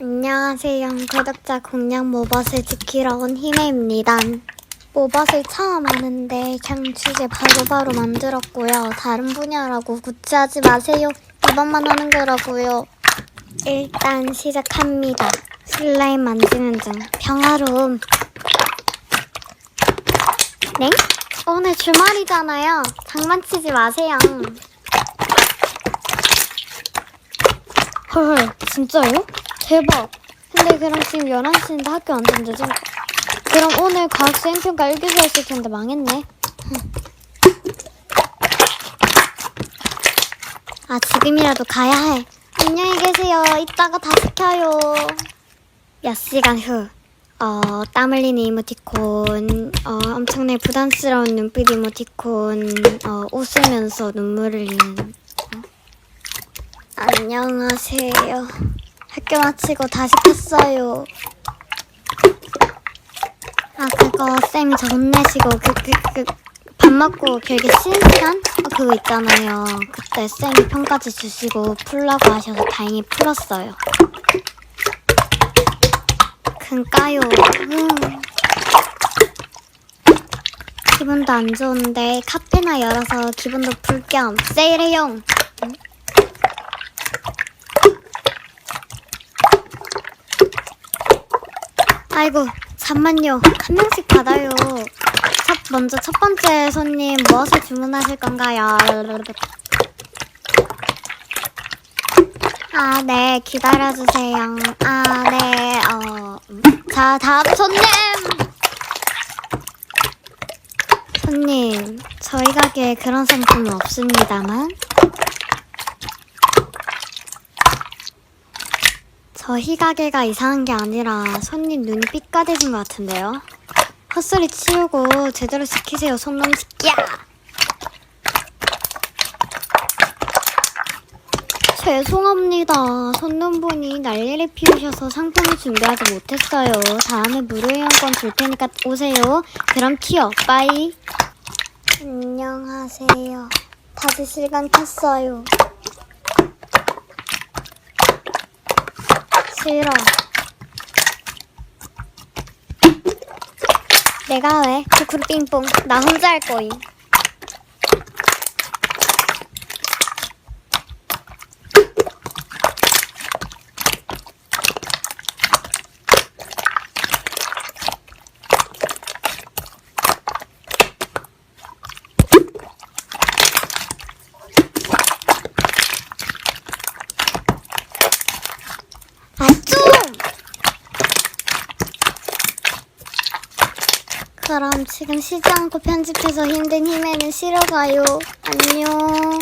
안녕하세요. 구독자 공략 모벗을 지키러 온 희매입니다. 모벗을 처음 하는데 그냥 주제 바로바로 만들었고요. 다른 분야라고 구치하지 마세요. 이번만 하는 거라고요. 일단 시작합니다. 슬라임 만드는 중 평화로움. 네? 오늘 주말이잖아요. 장난치지 마세요. 헐, 진짜요? 대박. 근데 그럼 지금 11시인데 학교 늦은 거. 그럼 오늘 과학 수행 평가 1교시 했을 텐데 망했네. 아, 지금이라도 가야 해. 안녕히 계세요. 이따가 다 시 켜요. 몇 시간 후. 어, 땀 흘리는 이모티콘, 어, 엄청나게 부담스러운 눈빛 이모티콘, 어, 웃으면서 눈물 흘리는. 어. 안녕하세요. 학교 마치고 다시 켰어요. 아, 그거 쌤이 저 혼내시고, 그, 그, 그, 밥 먹고 길게 쉬는 시간? 어, 그거 있잖아요. 그때 쌤이 평까지 주시고 풀라고 하셔서 다행히 풀었어요. 그니까요. 음. 기분도 안 좋은데 카페나 열어서 기분도 풀겸 세일해용. 아이고 잠만요. 한 명씩 받아요. 첫 먼저 첫 번째 손님 무엇을 주문하실 건가요? 아 네 기다려주세요. 아 네 어 자 다음 손님! 손님 저희 가게에 그런 상품은 없습니다만 저희 가게가 이상한 게 아니라 손님 눈이 삐까대신 것 같은데요. 헛소리 치우고 제대로 시키세요, 손놈 새끼야! 죄송합니다. 손놈분이 난리를 피우셔서 상품을 준비하지 못했어요. 다음에 무료 이용권 줄 테니까 오세요. 그럼 튀어, 빠이. 안녕하세요. 다시 시간 켰어요. 싫어. 내가 왜? 쿠쿠르 삥뽕. 나 혼자 할 거임. 아, 좀! 그럼 지금 쉬지 않고 편집해서 힘든 힘에는 쉬러 가요. 안녕.